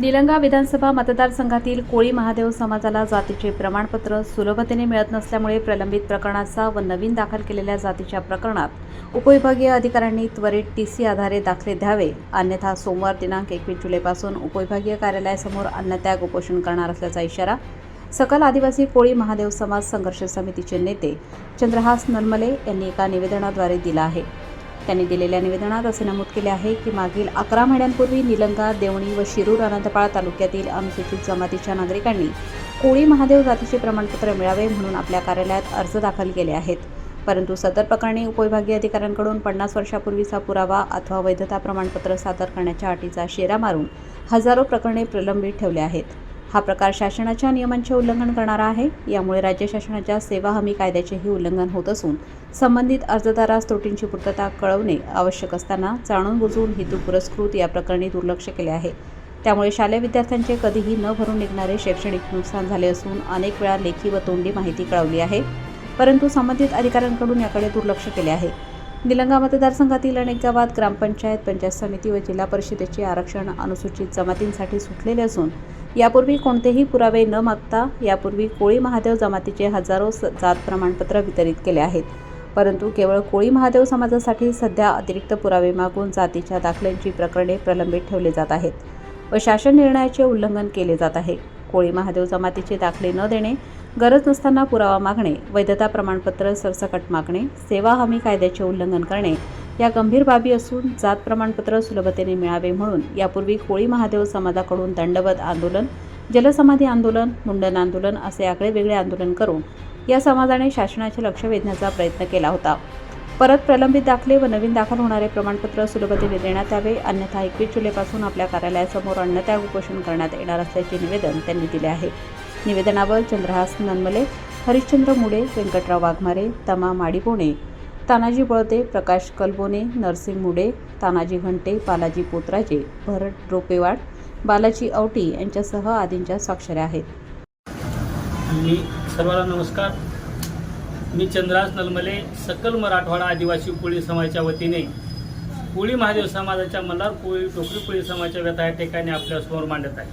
निलंगा विधानसभा मतदारसंघातील कोळी महादेव समाजाला जातीचे प्रमाणपत्र सुलभतेने मिळत नसल्यामुळे प्रलंबित प्रकरणाचा व नवीन दाखल केलेल्या जातीच्या प्रकरणात उपविभागीय अधिकाऱ्यांनी त्वरित टी सी आधारे दाखले द्यावे. अन्यथा सोमवार दिनांक एकवीस जुलैपासून उपविभागीय कार्यालयासमोर अन्नत्याग उपोषण करणार असल्याचा इशारा सकल आदिवासी कोळी महादेव समाज संघर्ष समितीचे नेते चंद्रहास नलमले यांनी एका निवेदनाद्वारे दिला आहे. त्यांनी दिलेल्या निवेदनात असे नमूद केले आहे की मागील अकरा महिन्यांपूर्वी निलंगा देवणी व शिरूर अनंतपाळ तालुक्यातील अनुसूचित जमातीच्या नागरिकांनी कोळी महादेव जातीचे प्रमाणपत्र मिळावे म्हणून आपल्या कार्यालयात अर्ज दाखल केले आहेत. परंतु सदर प्रकरणी उपविभागीय अधिकाऱ्यांकडून पन्नास वर्षापूर्वीचा पुरावा अथवा वैधता प्रमाणपत्र सादर करण्याच्या अटीचा शेरा मारून हजारो प्रकरणे प्रलंबित ठेवले आहेत. हा प्रकार शासनाच्या नियमांचे उल्लंघन करणारा आहे. यामुळे राज्य शासनाच्या सेवा हमी कायद्याचेही उल्लंघन होत असून संबंधित अर्जदारास त्रुटींची पूर्तता कळवणे आवश्यक असताना जाणून बुजून हेतू पुरस्कृत या प्रकरणी दुर्लक्ष केले आहे. त्यामुळे शालेय विद्यार्थ्यांचे कधीही न भरून निघणारे शैक्षणिक नुकसान झाले असून अनेक वेळा लेखी व तोंडी माहिती कळवली आहे. परंतु संबंधित अधिकाऱ्यांकडून याकडे दुर्लक्ष केले आहे. निलंगा मतदारसंघातील अनेक गावात ग्रामपंचायत पंचायत समिती व जिल्हा परिषदेचे आरक्षण अनुसूचित जमातींसाठी सुटलेले असून यापूर्वी कोणतेही पुरावे न मागता यापूर्वी कोळी महादेव जमातीचे हजारो स- जात प्रमाणपत्र वितरित केले आहेत. परंतु केवळ कोळी महादेव समाजासाठी सध्या अतिरिक्त पुरावे मागून जातीच्या दाखल्यांची प्रकरणे प्रलंबित ठेवले जात आहेत व शासन निर्णयाचे उल्लंघन केले जात आहे. कोळी महादेव जमातीचे दाखले न देणे गरज नसताना पुरावा मागणे वैधता प्रमाणपत्र सरसकट मागणे सेवा हमी कायद्याचे उल्लंघन करणे या गंभीर बाबी असून जात प्रमाणपत्र सुलभतेने मिळावे म्हणून यापूर्वी कोळी महादेव समाजाकडून दंडवत आंदोलन जलसमाधी आंदोलन मुंडन आंदोलन असे आगळे वेगळे आंदोलन करून या समाजाने शासनाचे लक्ष वेधण्याचा प्रयत्न केला होता. परत प्रलंबित दाखले व नवीन दाखल होणारे प्रमाणपत्र सुलभतेने देण्यात यावे अन्यथा एकवीस जुलैपासून आपल्या कार्यालयासमोर अन्नत्याग उपोषण करण्यात येणार असल्याचे निवेदन त्यांनी दिले आहे. निवेदनावर चंद्रहास ननमले हरिश्चंद्र मुडे व्यंकटराव वाघमारे तमा माडिपोणे तानाजी बळते प्रकाश कलबोने नरसिंग मुडे तानाजी घंटे बालाजी पोत्राजे भरत रोपेवाड बालाजी औटी यांच्यासह आदींच्या स्वाक्षऱ्या आहेत. मी सर्वांना नमस्कार. मी चंद्रास नलमले सकल मराठवाडा आदिवासी कोळी समाजाच्या वतीने कोळी महादेव समाजाच्या मल्हार कोळी टोकरी कोळी समाजाच्या व्यथा या ठिकाणी आपल्यासमोर मांडत आहे.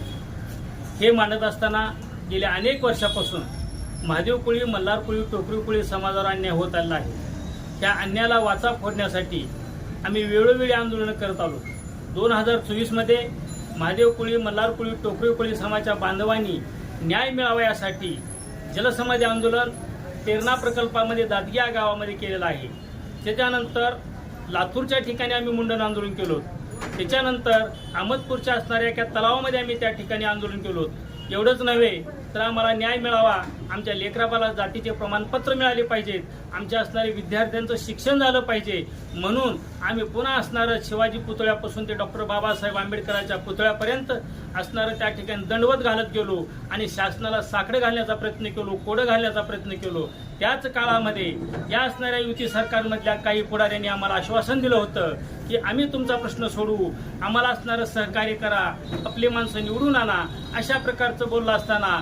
हे मांडत असताना गेल्या अनेक वर्षापासून महादेव कोळी मल्हार कोळी टोकरी कोळी समाजावर अन्याय होत आला आहे. त्या अन्यायाला वाचा फोडण्यासाठी आम्ही वेळोवेळी आंदोलनं करत आलो. दोन हजार चोवीसमध्ये महादेव कोळी मल्हार कोळी टोकरी कोळी समाजाच्या बांधवांनी न्याय मिळावा यासाठी जलसमाधी आंदोलन तेरणा प्रकल्पामध्ये दादग्या गावामध्ये केलेलं आहे. त्याच्यानंतर लातूरच्या ठिकाणी आम्ही मुंडन आंदोलन केलो त्याच्यानंतर अहमदपूरच्या असणाऱ्या एका तलावामध्ये आम्ही त्या ठिकाणी आंदोलन केलो एवढंच नव्हे तर आम्हाला न्याय मिळावा. आमच्या लेकराबाला जातीचे प्रमाणपत्र मिळाले पाहिजेत. आमच्या असणारे विद्यार्थ्यांचं शिक्षण झालं पाहिजे. म्हणून आम्ही पुन्हा असणारं शिवाजी पुतळ्यापासून ते डॉक्टर बाबासाहेब आंबेडकरांच्या पुतळ्यापर्यंत असणारं त्या ठिकाणी दंडवत घालत गेलो आणि शासनाला साकडं घालण्याचा प्रयत्न केलो कोडं घालण्याचा प्रयत्न केलो. त्याच काळामध्ये या असणाऱ्या युती सरकारमधल्या काही पुढाऱ्यांनी आम्हाला आश्वासन दिलं होतं की आम्ही तुमचा प्रश्न सोडवू आम्हाला असणारं सहकार्य करा. आपली माणसं निवडून आणा. अशा प्रकारचं बोललं असताना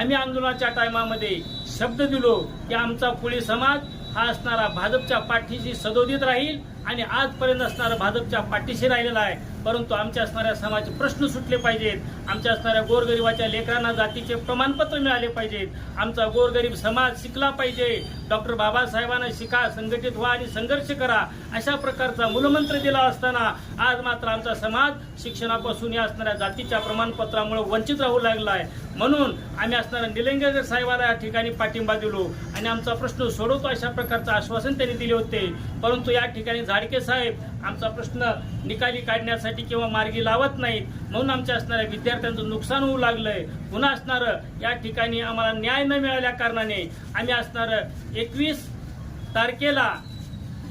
आम्ही आंदोलनाच्या टायमामध्ये शब्द दिलो की आमचा कोळी समाज हा असणारा भाजपच्या पाठीशी सदोदित राहील. आणि आजपर्यंत असणारा भाजपच्या पाठीशी राहिलेला आहे. परंतु आमच्या असणाऱ्या समाजाचे प्रश्न सुटले पाहिजेत. आमच्या असणाऱ्या गोरगरिबाच्या लेकरांना जातीचे प्रमाणपत्र मिळाले पाहिजेत. आमचा गोरगरीब समाज शिकला पाहिजे. डॉक्टर बाबासाहेबांना शिका संघटित व्हा आणि संघर्ष करा. अशा प्रकारचा मूलमंत्र दिला असताना आज मात्र आमचा समाज शिक्षणापासून या असणाऱ्या जातीच्या प्रमाणपत्रामुळे वंचित राहू लागला आहे. म्हणून आम्ही असणाऱ्या निलंगेकर साहेबाला या ठिकाणी पाठिंबा दिलो. आणि आमचा प्रश्न सोडवतो अशा प्रकारचं आश्वासन त्यांनी दिले होते. परंतु या ठिकाणी झाडके साहेब आमचा प्रश्न निकाली काढण्यासाठी किंवा मार्गी लावत नाहीत म्हणून आमच्या असणाऱ्या विद्यार्थ्यांचं नुकसान होऊ लागलंय. पुन्हा असणारं या ठिकाणी आम्हाला न्याय न मिळाल्या कारणाने आम्ही असणारं एकवीस तारखेला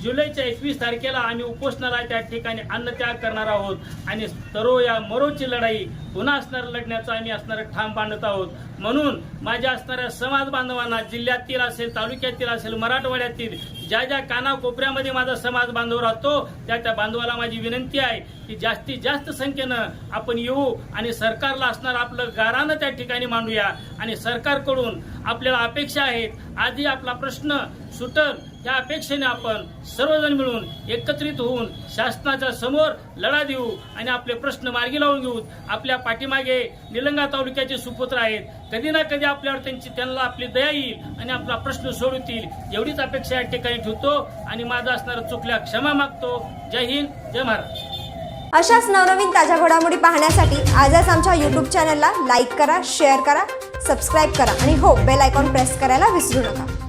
जुलैच्या एकवीस तारखेला आम्ही उपोषणाला त्या ठिकाणी अन्नत्याग करणार आहोत. आणि तरो या मरोची लढाई पुन्हा असणार लढण्याचा आम्ही असणारं ठाम बांधत आहोत. म्हणून माझ्या असणाऱ्या समाज बांधवांना जिल्ह्यातील असेल तालुक्यातील असेल मराठवाड्यातील ज्या ज्या कानाकोपऱ्यामध्ये माझा समाज बांधव राहतो त्या त्या बांधवाला माझी विनंती आहे की जास्तीत जास्त संख्येनं आपण येऊ आणि सरकारला असणारं आपलं गारानं त्या ठिकाणी मांडूया. आणि सरकारकडून आपल्याला अपेक्षा आहेत. आधी आपला प्रश्न सुटल. या अपेक्षेने आपण सर्वजण मिळून एकत्रित होऊन शासनाच्या समोर लढा देऊ आणि आपले प्रश्न मार्गी लावून घेऊ. आपल्या पाठीमागे निलंगा तालुक्याचे सुपुत्र आहेत. कधी ना कधी आपल्यावर त्यांची त्यांना आपली दया येईल आणि आपला प्रश्न सोडवतील. एवढीच अपेक्षा या ठिकाणी ठेवतो आणि माझा असणारा चुकल्या क्षमा मागतो. जय हिंद जय महाराज अशाच नवनवीन ताज्या घडामोडी पाहण्यासाठी आजच आमच्या यूट्यूब चॅनलला लाईक करा शेअर करा सबस्क्राईब करा आणि हो बेल आयकॉन प्रेस करायला विसरू नका.